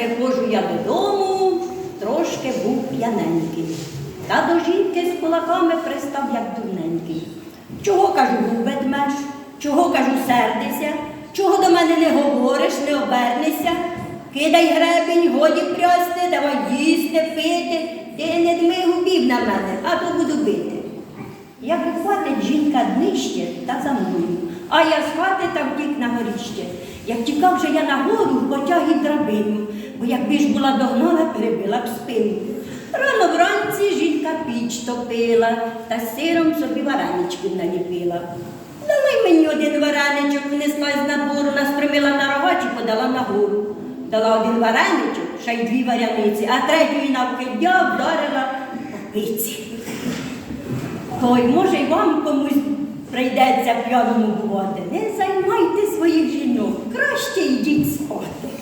приходжу я додому, трошки був п'яненький. Та до жінки з кулаками пристав, як дурненький. Чого кажу, був ведмеж? Чого кажу, сердися? Чого до мене не говориш, не обернешся? Кидай гребінь, годі прясти, давай їсти, пити. Ти не дми губів на мене, а то буду бити. Як хватить жінка днище та за мною, а я з хати та втік на горіще. Як тікав же я на гору, потяг і драбину, бо ж була догнала, перебила б спину. Рано вранці жінка піч топила та сиром собі вареничків наліпила. Давай мені один вареничок, внесла з надвору, настромила на рогач і подала нагору. Дала один вареничок, ще й дві варяниці, а третю навкидя вдарила пиці. Той, може, й вам комусь прийдеться п'яному бувати. Не займайте своїх жінок, краще йдіть спати.